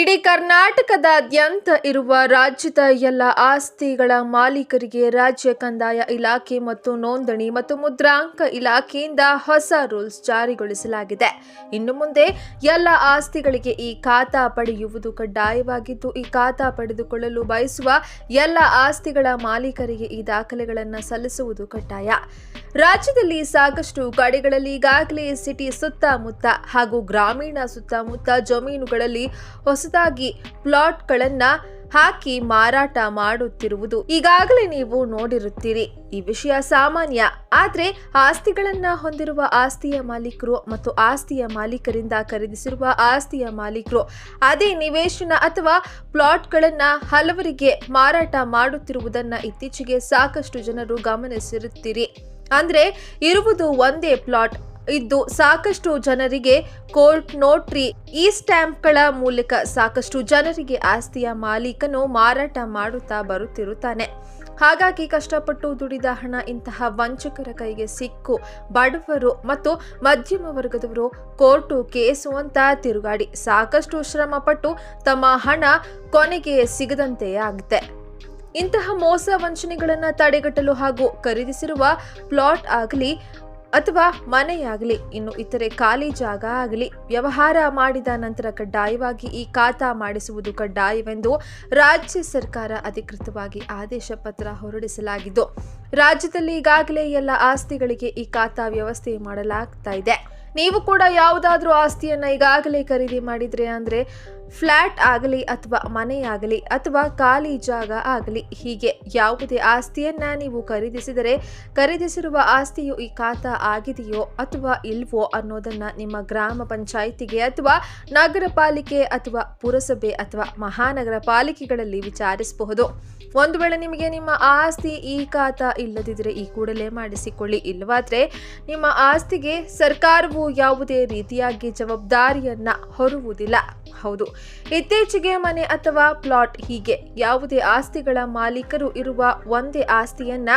ಇಡೀ ಕರ್ನಾಟಕದಾದ್ಯಂತ ಇರುವ ರಾಜ್ಯದ ಎಲ್ಲ ಆಸ್ತಿಗಳ ಮಾಲೀಕರಿಗೆ ರಾಜ್ಯ ಕಂದಾಯ ಇಲಾಖೆ ಮತ್ತು ನೋಂದಣಿ ಮತ್ತು ಮುದ್ರಾಂಕ ಇಲಾಖೆಯಿಂದ ಹೊಸ ರೂಲ್ಸ್ ಜಾರಿಗೊಳಿಸಲಾಗಿದೆ. ಇನ್ನು ಮುಂದೆ ಎಲ್ಲ ಆಸ್ತಿಗಳಿಗೆ ಈ ಖಾತಾ ಪಡೆಯುವುದು ಕಡ್ಡಾಯವಾಗಿದ್ದು, ಈ ಖಾತಾ ಪಡೆದುಕೊಳ್ಳಲು ಬಯಸುವ ಎಲ್ಲ ಆಸ್ತಿಗಳ ಮಾಲೀಕರಿಗೆ ಈ ದಾಖಲೆಗಳನ್ನು ಸಲ್ಲಿಸುವುದು ಕಡ್ಡಾಯ. ರಾಜ್ಯದಲ್ಲಿ ಸಾಕಷ್ಟು ಕಡೆಗಳಲ್ಲಿ ಈಗಾಗಲೇ ಸಿಟಿ ಸುತ್ತಮುತ್ತ ಹಾಗೂ ಗ್ರಾಮೀಣ ಸುತ್ತಮುತ್ತ ಜಮೀನುಗಳಲ್ಲಿ ಹೊಸದಾಗಿ ಪ್ಲಾಟ್ಗಳನ್ನ ಹಾಕಿ ಮಾರಾಟ ಮಾಡುತ್ತಿರುವುದು ಈಗಾಗಲೇ ನೀವು ನೋಡಿರುತ್ತೀರಿ. ಈ ವಿಷಯ ಸಾಮಾನ್ಯ. ಆದ್ರೆ ಆಸ್ತಿಗಳನ್ನ ಹೊಂದಿರುವ ಆಸ್ತಿಯ ಮಾಲೀಕರು ಮತ್ತು ಆಸ್ತಿಯ ಮಾಲೀಕರಿಂದ ಖರೀದಿಸಿರುವ ಆಸ್ತಿಯ ಮಾಲೀಕರು ಅದೇ ನಿವೇಶನ ಅಥವಾ ಪ್ಲಾಟ್ಗಳನ್ನ ಹಲವರಿಗೆ ಮಾರಾಟ ಮಾಡುತ್ತಿರುವುದನ್ನ ಇತ್ತೀಚೆಗೆ ಸಾಕಷ್ಟು ಜನರು ಗಮನಿಸಿರುತ್ತೀರಿ. ಅಂದ್ರೆ ಇರುವುದು ಒಂದೇ ಪ್ಲಾಟ್. ಇದ್ದು ಸಾಕಷ್ಟು ಜನರಿಗೆ ಕೋರ್ಟ್ ನೋಟ್ರಿ, ಈ ಸ್ಟ್ಯಾಂಪ್ಗಳ ಮೂಲಕ ಸಾಕಷ್ಟು ಜನರಿಗೆ ಆಸ್ತಿಯ ಮಾಲೀಕನು ಮಾರಾಟ ಮಾಡುತ್ತಾ ಬರುತ್ತಿರುತ್ತಾನೆ. ಹಾಗಾಗಿ ಕಷ್ಟಪಟ್ಟು ದುಡಿದ ಹಣ ಇಂತಹ ವಂಚಕರ ಕೈಗೆ ಸಿಕ್ಕು. ಬಡವರು ಮತ್ತು ಮಧ್ಯಮ ವರ್ಗದವರು ಕೋರ್ಟು ಕೇಸು ತಿರುಗಾಡಿ ಸಾಕಷ್ಟು ಶ್ರಮಪಟ್ಟು ತಮ್ಮ ಹಣ ಕೊನೆಗೆ ಸಿಗದಂತೆ ಆಗುತ್ತೆ. ಇಂತಹ ಮೋಸ ವಂಚನೆಗಳನ್ನು ತಡೆಗಟ್ಟಲು ಹಾಗೂ ಖರೀದಿಸಿರುವ ಪ್ಲಾಟ್ ಆಗಲಿ ಅಥವಾ ಮನೆಯಾಗಲಿ, ಇನ್ನು ಇತರೆ ಖಾಲಿ ಜಾಗ ಆಗಲಿ, ವ್ಯವಹಾರ ಮಾಡಿದ ನಂತರ ಕಡ್ಡಾಯವಾಗಿ ಈ ಖಾತಾ ಮಾಡಿಸುವುದು ಕಡ್ಡಾಯವೆಂದು ರಾಜ್ಯ ಸರ್ಕಾರ ಅಧಿಕೃತವಾಗಿ ಆದೇಶ ಪತ್ರ ಹೊರಡಿಸಲಾಗಿದ್ದು, ರಾಜ್ಯದಲ್ಲಿ ಈಗಾಗಲೇ ಎಲ್ಲ ಆಸ್ತಿಗಳಿಗೆ ಈ ಖಾತಾ ವ್ಯವಸ್ಥೆ ಮಾಡಲಾಗ್ತಾ ಇದೆ. ನೀವು ಕೂಡ ಯಾವುದಾದ್ರೂ ಆಸ್ತಿಯನ್ನ ಈಗಾಗಲೇ ಖರೀದಿ ಮಾಡಿದ್ರೆ ಅಂದ್ರೆ ಫ್ಲ್ಯಾಟ್ ಆಗಲಿ ಅಥವಾ ಮನೆಯಾಗಲಿ ಅಥವಾ ಖಾಲಿ ಜಾಗ ಆಗಲಿ, ಹೀಗೆ ಯಾವುದೇ ಆಸ್ತಿಯನ್ನ ನೀವು ಖರೀದಿಸಿದರೆ ಖರೀದಿಸಿರುವ ಆಸ್ತಿಯು ಈ ಖಾತಾ ಆಗಿದೆಯೋ ಅಥವಾ ಇಲ್ವೋ ಅನ್ನೋದನ್ನ ನಿಮ್ಮ ಗ್ರಾಮ ಪಂಚಾಯಿತಿಗೆ ಅಥವಾ ನಗರ ಪಾಲಿಕೆ ಅಥವಾ ಪುರಸಭೆ ಅಥವಾ ಮಹಾನಗರ ಪಾಲಿಕೆಗಳಲ್ಲಿ ವಿಚಾರಿಸಬಹುದು. ಒಂದು ವೇಳೆ ನಿಮಗೆ ನಿಮ್ಮ ಆಸ್ತಿ ಈ ಖಾತಾ ಇಲ್ಲದಿದ್ದರೆ ಈ ಕೂಡಲೇ ಮಾಡಿಸಿಕೊಳ್ಳಿ. ಇಲ್ಲವಾದ್ರೆ ನಿಮ್ಮ ಆಸ್ತಿಗೆ ಸರ್ಕಾರವು ಯಾವುದೇ ರೀತಿಯಾಗಿ ಜವಾಬ್ದಾರಿಯನ್ನ ಹೊರುವುದಿಲ್ಲ. ಹೌದು. ಇತ್ತೀಚೆಗೆ ಮನೆ ಅಥವಾ ಪ್ಲಾಟ್ ಹೀಗೆ. ಯಾವುದೇ ಆಸ್ತಿಗಳ ಮಾಲೀಕರು ಇರುವ ಒಂದೇ ಆಸ್ತಿಯನ್ನ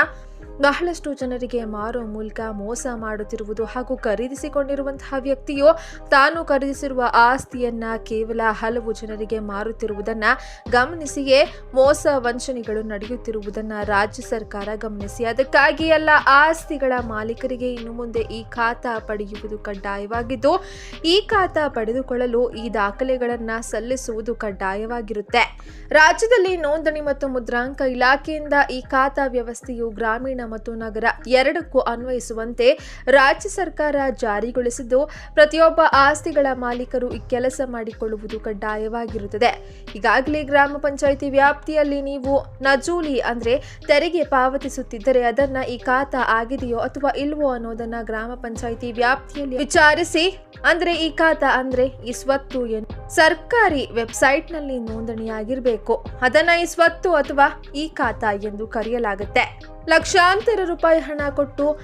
ಬಹಳಷ್ಟು ಜನರಿಗೆ ಮಾರೋ ಮೂಲಕ ಮೋಸ ಮಾಡುತ್ತಿರುವುದು ಹಾಗೂ ಖರೀದಿಸಿಕೊಂಡಿರುವಂತಹ ವ್ಯಕ್ತಿಯು ತಾನು ಖರೀದಿಸಿರುವ ಆಸ್ತಿಯನ್ನ ಕೇವಲ ಹಲವು ಜನರಿಗೆ ಮಾರುತ್ತಿರುವುದನ್ನ ಗಮನಿಸಿಯೇ ಮೋಸ ವಂಚನೆಗಳು ನಡೆಯುತ್ತಿರುವುದನ್ನ ರಾಜ್ಯ ಸರ್ಕಾರ ಗಮನಿಸಿ. ಅದಕ್ಕಾಗಿ ಎಲ್ಲ ಆಸ್ತಿಗಳ ಮಾಲೀಕರಿಗೆ ಇನ್ನು ಮುಂದೆ ಈ ಖಾತಾ ಪಡೆಯುವುದು ಕಡ್ಡಾಯವಾಗಿದ್ದು, ಈ ಖಾತಾ ಪಡೆದುಕೊಳ್ಳಲು ಈ ದಾಖಲೆಗಳನ್ನ ಸಲ್ಲಿಸುವುದು ಕಡ್ಡಾಯವಾಗಿರುತ್ತೆ. ರಾಜ್ಯದಲ್ಲಿ ನೋಂದಣಿ ಮತ್ತು ಮುದ್ರಾಂಕ ಇಲಾಖೆಯಿಂದ ಈ ಖಾತಾ ವ್ಯವಸ್ಥೆಯು ಗ್ರಾಮೀಣ ಮತ್ತು ನಗರ ಎರಡಕ್ಕೂ ಅನ್ವಯಿಸುವಂತೆ ರಾಜ್ಯ ಸರ್ಕಾರ ಜಾರಿಗೊಳಿಸಿದ್ದು, ಪ್ರತಿಯೊಬ್ಬ ಆಸ್ತಿಗಳ ಮಾಲೀಕರು ಈ ಕೆಲಸ ಮಾಡಿಕೊಳ್ಳುವುದು ಕಡ್ಡಾಯವಾಗಿರುತ್ತದೆ. ಈಗಾಗಲೇ ಗ್ರಾಮ ಪಂಚಾಯಿತಿ ವ್ಯಾಪ್ತಿಯಲ್ಲಿ ನೀವು ನಜೂಲಿ ಅಂದ್ರೆ ತೆರಿಗೆ ಪಾವತಿಸುತ್ತಿದ್ದರೆ ಅದನ್ನ ಈ ಖಾತಾ ಆಗಿದೆಯೋ ಅಥವಾ ಇಲ್ವೋ ಅನ್ನೋದನ್ನ ಗ್ರಾಮ ಪಂಚಾಯಿತಿ ವ್ಯಾಪ್ತಿಯಲ್ಲಿ ವಿಚಾರಿಸಿ ಅಂದ್ರೆ ಈ ಖಾತಾ ಅಂದ್ರೆ ಈ ಸ್ವತ್ತು ಏನು ಸರ್ಕಾರಿ ವೆಬ್ಸೈಟ್ನಲ್ಲಿ ನೋಂದಣಿಯಾಗಿರಬೇಕು. ಅದನ್ನ ಈ ಸ್ವತ್ತು ಅಥವಾ ಈ ಖಾತಾ ಎಂದು ಕರೆಯಲಾಗುತ್ತೆ. ಲಕ್ಷಾಂತರ ರೂಪಾಯಿ ಹಣ ಕೊಟ್ಟು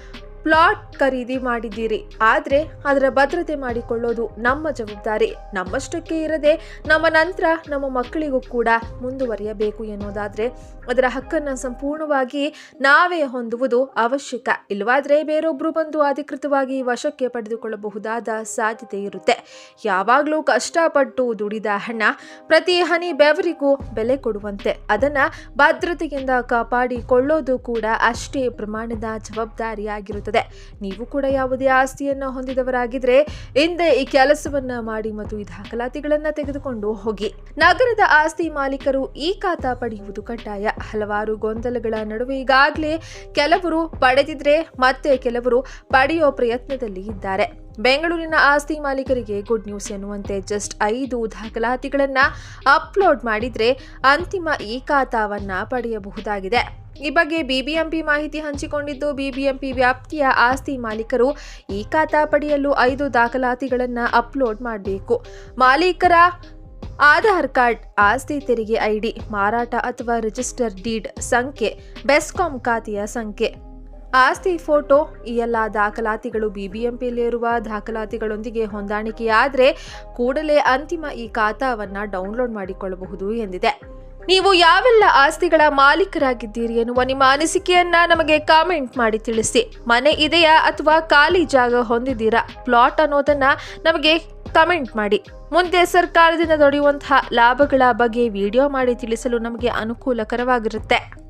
ಪ್ಲಾಟ್ ಖರೀದಿ ಮಾಡಿದ್ದೀರಿ. ಆದರೆ ಅದರ ಭದ್ರತೆ ಮಾಡಿಕೊಳ್ಳೋದು ನಮ್ಮ ಜವಾಬ್ದಾರಿ. ನಮ್ಮಷ್ಟಕ್ಕೆ ಇರದೆ ನಮ್ಮ ನಂತರ ನಮ್ಮ ಮಕ್ಕಳಿಗೂ ಕೂಡ ಮುಂದುವರಿಯಬೇಕು ಎನ್ನುವುದಾದರೆ ಅದರ ಹಕ್ಕನ್ನು ಸಂಪೂರ್ಣವಾಗಿ ನಾವೇ ಹೊಂದುವುದು ಅವಶ್ಯಕ. ಇಲ್ಲವಾದರೆ ಬೇರೊಬ್ಬರು ಬಂದು ಅಧಿಕೃತವಾಗಿ ವಶಕ್ಕೆ ಪಡೆದುಕೊಳ್ಳಬಹುದಾದ ಸಾಧ್ಯತೆ ಇರುತ್ತೆ. ಯಾವಾಗಲೂ ಕಷ್ಟಪಟ್ಟು ದುಡಿದ ಹಣ ಪ್ರತಿ ಹನಿ ಬೆವರಿಗೂ ಬೆಲೆ ಕೊಡುವಂತೆ. ಅದನ್ನು ಭದ್ರತೆಯಿಂದ ಕಾಪಾಡಿಕೊಳ್ಳೋದು ಕೂಡ ಅಷ್ಟೇ ಪ್ರಮಾಣದ ಜವಾಬ್ದಾರಿಯಾಗಿರುತ್ತದೆ. ನೀವು ಕೂಡ ಯಾವುದೇ ಆಸ್ತಿಯನ್ನು ಹೊಂದಿದವರಾಗಿದ್ರೆ ಹಿಂದೆ ಈ ಕೆಲಸವನ್ನ ಮಾಡಿ ಮತ್ತು ಈ ದಾಖಲಾತಿಗಳನ್ನ ತೆಗೆದುಕೊಂಡು ಹೋಗಿ. ನಗರದ ಆಸ್ತಿ ಮಾಲೀಕರು ಈ ಖಾತಾ ಪಡೆಯುವುದು ಕಡ್ಡಾಯ. ಹಲವಾರು ಗೊಂದಲಗಳ ನಡುವೆ ಈಗಾಗಲೇ ಕೆಲವರು ಪಡೆದಿದ್ರೆ ಮತ್ತೆ ಕೆಲವರು ಪಡೆಯೋ ಪ್ರಯತ್ನದಲ್ಲಿ ಇದ್ದಾರೆ. ಬೆಂಗಳೂರಿನ ಆಸ್ತಿ ಮಾಲೀಕರಿಗೆ ಗುಡ್ ನ್ಯೂಸ್ ಎನ್ನುವಂತೆ ಜಸ್ಟ್ ಐದು ದಾಖಲಾತಿಗಳನ್ನು ಅಪ್ಲೋಡ್ ಮಾಡಿದ್ರೆ ಅಂತಿಮ ಈ ಖಾತಾವನ್ನು ಪಡೆಯಬಹುದಾಗಿದೆ. ಈ ಬಗ್ಗೆ ಬಿಬಿಎಂಪಿ ಮಾಹಿತಿ ಹಂಚಿಕೊಂಡಿದ್ದು ಬಿಬಿಎಂಪಿ ವ್ಯಾಪ್ತಿಯ ಆಸ್ತಿ ಮಾಲೀಕರು ಈ ಖಾತಾ ಪಡೆಯಲು ಐದು ದಾಖಲಾತಿಗಳನ್ನು ಅಪ್ಲೋಡ್ ಮಾಡಬೇಕು. ಮಾಲೀಕರ ಆಧಾರ್ ಕಾರ್ಡ್, ಆಸ್ತಿ ತೆರಿಗೆ ಐಡಿ, ಮಾರಾಟ ಅಥವಾ ರಿಜಿಸ್ಟರ್ ಡೀಡ್ ಸಂಖ್ಯೆ, ಬೆಸ್ಕಾಂ ಖಾತೆಯ ಸಂಖ್ಯೆ. ಆಸ್ತಿ ಫೋಟೋ, ಈ ಎಲ್ಲ ದಾಖಲಾತಿಗಳು ಬಿಬಿಎಂಪಿಯಲ್ಲಿರುವ ದಾಖಲಾತಿಗಳೊಂದಿಗೆ ಹೊಂದಾಣಿಕೆಯಾದರೆ ಕೂಡಲೇ ಅಂತಿಮ ಈ ಖಾತಾವನ್ನು ಡೌನ್ಲೋಡ್ ಮಾಡಿಕೊಳ್ಳಬಹುದು ಎಂದಿದೆ. ನೀವು ಯಾವೆಲ್ಲ ಆಸ್ತಿಗಳ ಮಾಲೀಕರಾಗಿದ್ದೀರಿ ಎನ್ನುವ ನಿಮ್ಮ ಅನಿಸಿಕೆಯನ್ನ ನಮಗೆ ಕಾಮೆಂಟ್ ಮಾಡಿ ತಿಳಿಸಿ. ಮನೆ ಇದೆಯಾ ಅಥವಾ ಖಾಲಿ ಜಾಗ ಹೊಂದಿದ್ದೀರಾ? ಪ್ಲಾಟ್ ಅನ್ನೋದನ್ನ ನಮಗೆ ಕಮೆಂಟ್ ಮಾಡಿ. ಮುಂದೆ ಸರ್ಕಾರದಿಂದ ದೊರೆಯುವಂತಹ ಲಾಭಗಳ ಬಗ್ಗೆ ವಿಡಿಯೋ ಮಾಡಿ ತಿಳಿಸಲು ನಮಗೆ ಅನುಕೂಲಕರವಾಗಿರುತ್ತೆ.